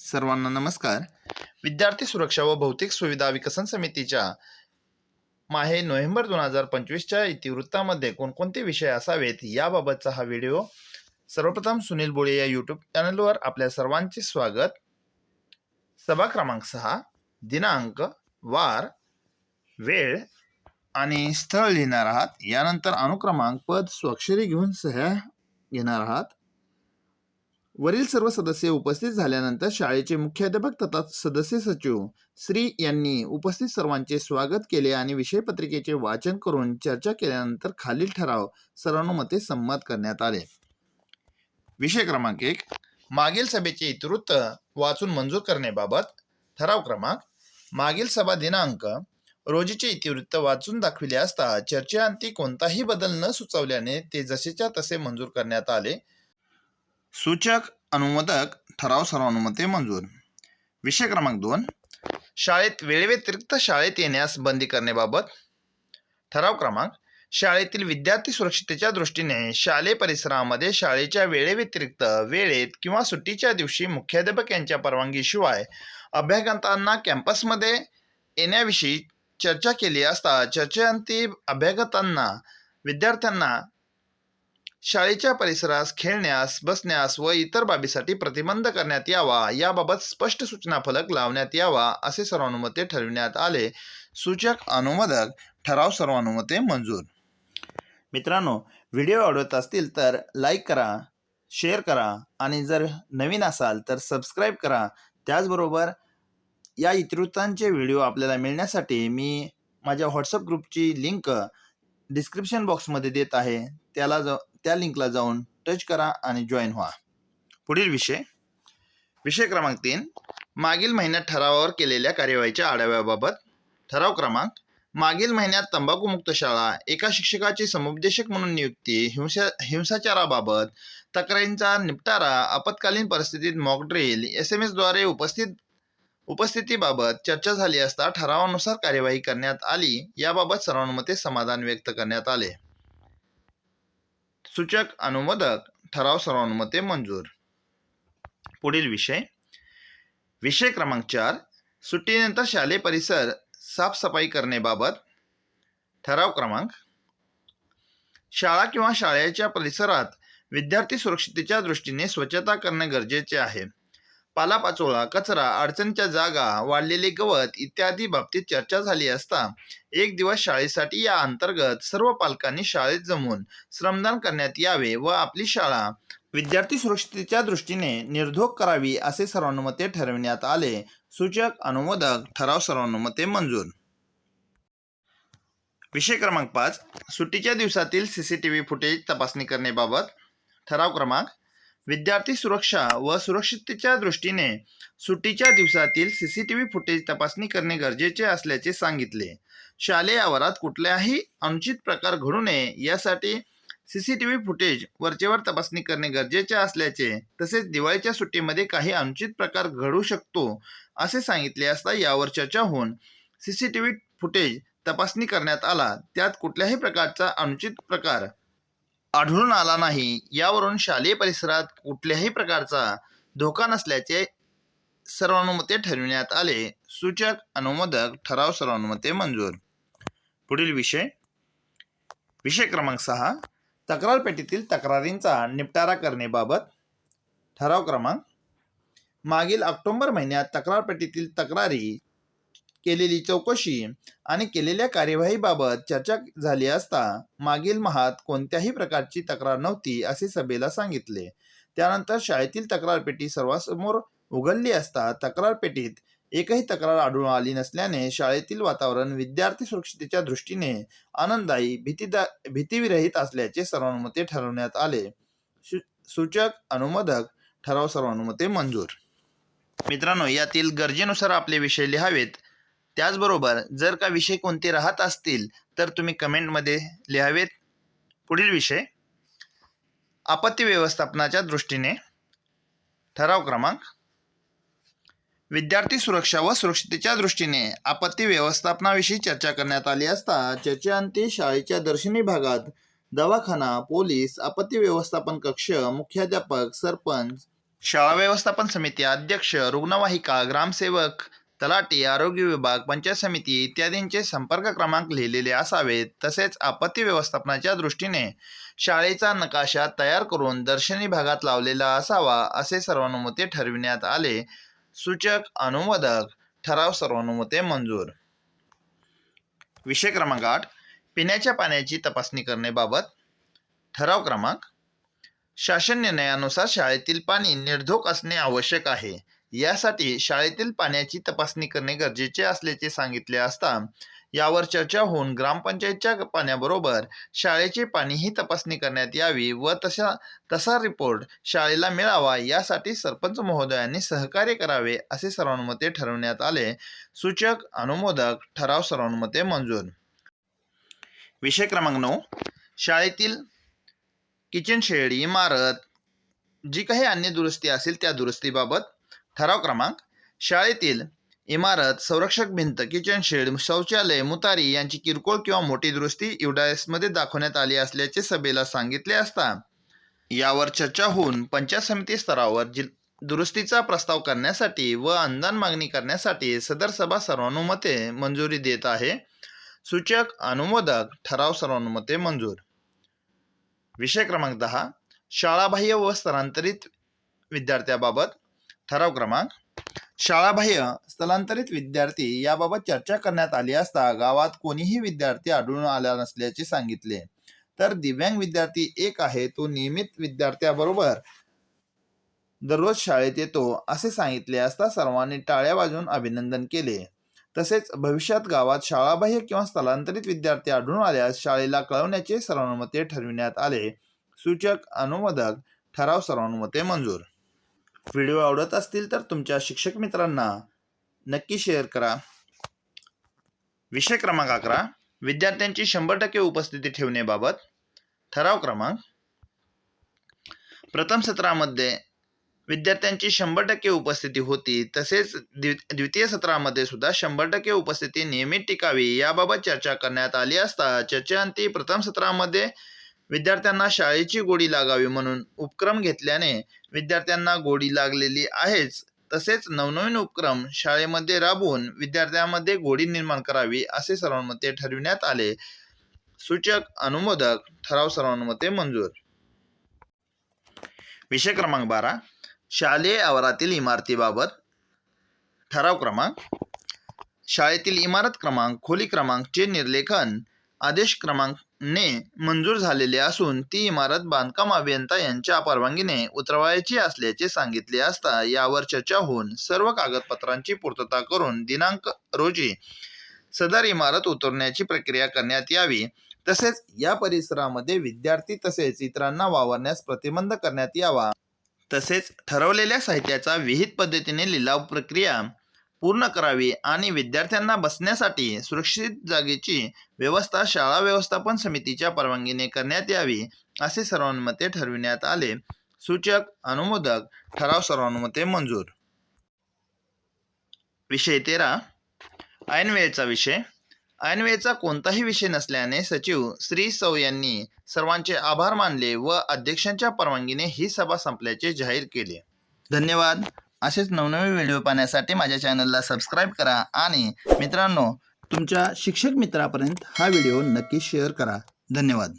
सर्वांना नमस्कार. विद्यार्थी सुरक्षा व भौतिक सुविधा विकसन समितीच्या माहे नोव्हेंबर दोन हजार पंचवीसच्या इतिवृत्तामध्ये कोणकोणते विषय असावेत याबाबतचा हा व्हिडिओ. सर्वप्रथम सुनील बोळे या यूट्यूब चॅनलवर आपल्या सर्वांचे स्वागत. सभा क्रमांक सहा दिनांक वार वेळ आणि स्थळ लिहिणार आहात. यानंतर अनुक्रमांक पद स्वाक्षरी घेऊन सह्या घेणार आहात. वरील सर्व सदस्य उपस्थित झाल्यानंतर शाळेचे मुख्याध्यापक तथा सदस्य सचिव श्री यांनी उपस्थित सर्वांचे स्वागत केले आणि विषय पत्रिकेचे वाचन करून चर्चा केल्यानंतर खालील ठराव सर्वानुमते संमत करण्यात आले. विषय क्रमांक एक. मागील सभेचे इतिवृत्त वाचून मंजूर करण्याबाबत ठराव क्रमांक. मागील सभा दिनांक रोजीचे इतिवृत्त वाचून दाखविले असता चर्चेअंती कोणताही बदल न सुचवल्याने ते जसेच्या तसे मंजूर करण्यात आले. सूचक अनुमोदक ठराव सर्वानुमते मंजूर. विषय क्रमांक दोन. शाळेत वेळेव्यतिरिक्त शाळेत येण्यास बंदी करण्याबाबत. ठराव क्रमांक शाळेतील विद्यार्थी सुरक्षितेच्या दृष्टीने शालेय परिसरामध्ये शाळेच्या वेळेव्यतिरिक्त वेळेत किंवा सुट्टीच्या दिवशी मुख्याध्यापक यांच्या परवानगीशिवाय अभ्यागतांना कॅम्पसमध्ये येण्याविषयी चर्चा केली असता चर्चेअंती अभ्यागतांना विद्यार्थ्यांना शाळेच्या परिसरास खेळण्यास बसण्यास व इतर बाबीसाठी प्रतिबंध करण्यात यावा. याबाबत स्पष्ट सूचना फलक लावण्यात यावा असे सर्वानुमते ठरविण्यात आले. सूचक अनुमोदक ठराव सर्वानुमते मंजूर. मित्रांनो व्हिडिओ आवडत असतील तर लाईक करा शेअर करा आणि जर नवीन असाल तर सबस्क्राईब करा. त्याचबरोबर या इतिवृत्तांचे व्हिडिओ आपल्याला मिळण्यासाठी मी माझ्या व्हॉट्सअप ग्रुपची लिंक डिस्क्रिप्शन बॉक्समध्ये देत आहे. त्याला जो त्या लिंकला जाऊन टच करा आणि जॉईन व्हा. पुढील विषय. विषय क्रमांक तीन. मागील महिन्यात ठरावावर केलेल्या कार्यवाहीच्या आढाव्याबाबत. ठराव क्रमांक. मागील महिन्यात तंबाखूमुक्त शाळा एका शिक्षकाची समुपदेशक म्हणून नियुक्ती हिंसा हिंसाचाराबाबत तक्रारींचा निपटारा आपत्कालीन परिस्थितीत मॉकड्रिल एस एम एसद्वारे उपस्थित उपस्थितीबाबत चर्चा झाली असता ठरावानुसार कार्यवाही करण्यात आली. याबाबत सर्वानुमते समाधान व्यक्त करण्यात आले. सूचक अनुमोदक ठराव सर्वानुमते मंजूर. पुढील विषय. विषय क्रमांक चार. सुट्टीनंतर शालेय परिसर साफसफाई करण्याबाबत. ठराव क्रमांक. शाळा किंवा शाळेच्या परिसरात विद्यार्थी सुरक्षितेच्या दृष्टीने स्वच्छता करणे गरजेचे आहे. पालापाचोळा कचरा अडचणीच्या जागा वाढलेले गवत इत्यादी बाबतीत चर्चा झाली असता एक दिवस शाळेसाठी या अंतर्गत सर्व पालकांनी शाळेत जमून श्रमदान करण्यात यावे व आपली शाळा विद्यार्थी सुरक्षितेच्या दृष्टीने निर्धोक करावी असे सर्वानुमते ठरविण्यात आले. सूचक अनुमोदक ठराव सर्वानुमते मंजूर. विषय क्रमांक पाच. सुट्टीच्या दिवसातील C C T V footage तपासणी करण्याबाबत ठराव क्रमांक विद्यार्थी सुरक्षा व सुरक्षिततेच्या दृष्टीने सुट्टीच्या दिवसातील C C T V footage तपासणी करणे गरजेचे असल्याचे सांगितले. शालेय आवारात कुठल्याही अनुचित प्रकार घडू नये यासाठी C C T V footage वरचेवर तपासणी करणे गरजेचे असल्याचे तसेच दिवाळीच्या सुट्टीमध्ये काही अनुचित प्रकार घडू शकतो असे सांगितले असता यावर चर्चा होऊन C C T V footage तपासणी करण्यात आला. त्यात कुठल्याही प्रकारचा अनुचित प्रकार आढळून आला नाही. यावरून शालेय परिसरात कुठल्याही प्रकारचा धोका नसल्याचे सर्वानुमते ठरविण्यात आले. सूचक अनुमोदक ठराव सर्वानुमते मंजूर. पुढील विषय. विषय क्रमांक सहा. तक्रार पेटीतील तक्रारींचा निपटारा करण्याबाबत ठराव क्रमांक. मागील ऑक्टोंबर महिन्यात तक्रार पेटीतील तक्रारी केलेली चौकशी आणि केलेल्या कार्यवाहीबाबत चर्चा झाली असता मागील महात कोणत्याही प्रकारची तक्रार नव्हती असे सभेला सांगितले. त्यानंतर शाळेतील तक्रार पेटी सर्वांसमोर उघडली असता तक्रार पेटीत एकही तक्रार आढळून आली नसल्याने शाळेतील वातावरण विद्यार्थी सुरक्षितेच्या दृष्टीने आनंददायी भीतीदा भीतीविरहित असल्याचे सर्वानुमते ठरवण्यात आले. सूचक अनुमोदक ठराव सर्वानुमते मंजूर. मित्रांनो यातील गरजेनुसार आपले विषय लिहावेत. त्याचबरोबर जर का विषय कोणते राहत असतील तर तुम्ही कमेंटमध्ये लिहावेत. पुढील विषय आपत्ती व्यवस्थापनाच्या दृष्टीने. ठराव क्रमांक विद्यार्थी सुरक्षा व सुरक्षितेच्या दृष्टीने आपत्ती व्यवस्थापनाविषयी चर्चा करण्यात आली असता चर्चेअंती शाळेच्या दर्शनी भागात दवाखाना पोलीस आपत्ती व्यवस्थापन कक्ष मुख्याध्यापक सरपंच शाळा व्यवस्थापन समिती अध्यक्ष रुग्णवाहिका ग्रामसेवक तलाठी आरोग्य विभाग पंचायत समिती इत्यादींचे संपर्क क्रमांक लिहिलेले असावेत तसेच आपत्ती व्यवस्थापनाच्या दृष्टीने शाळेचा नकाशा तयार करून दर्शनी भागात लावलेला असावा असे सर्वानुमते ठरविण्यात आले. सूचक अनुमोदक ठराव सर्वानुमते मंजूर. विषय क्रमांक आठ पिण्याच्या पाण्याची तपासणी करण्याबाबत. ठराव क्रमांक शासन निर्णयानुसार शाळेतील पाणी निर्धोक असणे आवश्यक आहे. यासाठी शाळेतील पाण्याची तपासणी करणे गरजेचे असल्याचे सांगितले असता यावर चर्चा होऊन ग्रामपंचायतच्या पाण्याबरोबर शाळेचे पाणीही तपासणी करण्यात यावी व तशा तसा रिपोर्ट शाळेला मिळावा यासाठी सरपंच महोदयांनी सहकार्य करावे असे सर्वानुमते ठरवण्यात आले. सूचक अनुमोदक ठराव सर्वानुमते मंजूर. विषय क्रमांक नऊ. शाळेतील किचन शेड इमारत जी काही अन्य दुरुस्ती असेल त्या दुरुस्तीबाबत ठराव क्रमांक. शाळेतील इमारत संरक्षक भिंत किचन शेड शौचालय मुतारी यांची किरकोळ किंवा मोठी दुरुस्ती युडायसमध्ये दाखवण्यात आली असल्याचे सभेला सांगितले असता यावर चर्चा होऊन पंचायत समिती स्तरावर जि दुरुस्तीचा प्रस्ताव करण्यासाठी व अनुदान मागणी करण्यासाठी सदर सभा सर्वानुमते मंजुरी देत आहे. सूचक अनुमोदक ठराव सर्वानुमते मंजूर. विषय क्रमांक दहा. शाळाबाह्य व स्थलांतरित विद्यार्थ्याबाबत ठराव क्रमांक. शाळाबाह्य स्थलांतरित विद्यार्थी याबाबत चर्चा करण्यात आली असता गावात कोणीही विद्यार्थी आढळून आला नसल्याचे सांगितले. तर दिव्यांग विद्यार्थी एक आहे तो नियमित विद्यार्थ्याबरोबर दररोज शाळेत येतो असे सांगितले असता सर्वांनी टाळ्या बाजून अभिनंदन केले. तसेच भविष्यात गावात शाळाबाह्य किंवा स्थलांतरित विद्यार्थी आढळून आल्यास शाळेला कळवण्याचे सर्वानुमते ठरविण्यात आले. सूचक अनुमोदक ठराव सर्वानुमते मंजूर. व्हिडिओ आवडत असतील तर तुमच्या शिक्षक मित्रांना नक्की शेअर करा. विषय क्रमांक अकरा. विद्यार्थ्यांची शंभर टक्के उपस्थिती ठेवण्याबाबत ठराव क्रमांक. प्रथम सत्रामध्ये विद्यार्थ्यांची शंभर टक्के उपस्थिती होती तसेच द्वि द्वितीय सत्रामध्ये सुद्धा शंभर टक्के उपस्थिती नियमित टिकावी याबाबत चर्चा करण्यात आली असता चर्चेअंती प्रथम सत्रामध्ये विद्यार्थ्यांना शाळेची गोडी लागावी म्हणून उपक्रम घेतल्याने विद्यार्थ्यांना गोडी लागलेली आहेच. तसेच नवनवीन उपक्रम शाळेमध्ये राबवून विद्यार्थ्यांमध्ये गोडी निर्माण करावी असे सर्वांमध्ये ठरविण्यात आले. सूचक अनुमोदक ठराव सर्वांमध्ये मंजूर. विषय क्रमांक बारा. शालेय आवारातील इमारतीबाबत ठराव क्रमांक. शाळेतील इमारत क्रमांक खोली क्रमांकचे निर्लेखन आदेश क्रमांक ने मंजूर झालेले असून ती इमारत बांधकाम अभियंता यांच्या परवानगीने उतरवायची असल्याचे सांगितले असता यावर चर्चा होऊन सर्व कागदपत्रांची पूर्तता करून दिनांक रोजी सदर इमारत उतरण्याची प्रक्रिया करण्यात यावी. तसेच या परिसरामध्ये विद्यार्थी तसेच इतरांना वावरण्यास प्रतिबंध करण्यात यावा. तसेच ठरवलेल्या साहित्याचा विहित पद्धतीने लिलाव प्रक्रिया पूर्ण करावी आणि विद्यार्थ्यांना बसण्यासाठी सुरक्षित जागेची व्यवस्था शाळा व्यवस्थापन समितीच्या परवानगीने करण्यात यावी असे सर्वानुमते ठरविण्यात आले. सूचक अनुमोदक ठराव सर्वानुमते मंजूर. विषय तेरा. ऐनवेळचा विषय. ऐनवेळचा कोणताही विषय नसल्याने सचिव श्री सौ यांनी सर्वांचे आभार मानले व अध्यक्षांच्या परवानगीने ही सभा संपल्याचे जाहीर केले. धन्यवाद. असेच नवनवीन व्हिडिओ पाहण्यासाठी माझ्या चॅनलला सबस्क्राईब करा आणि मित्रांनो तुमच्या शिक्षक मित्रापर्यंत हा व्हिडिओ नक्की शेअर करा. धन्यवाद.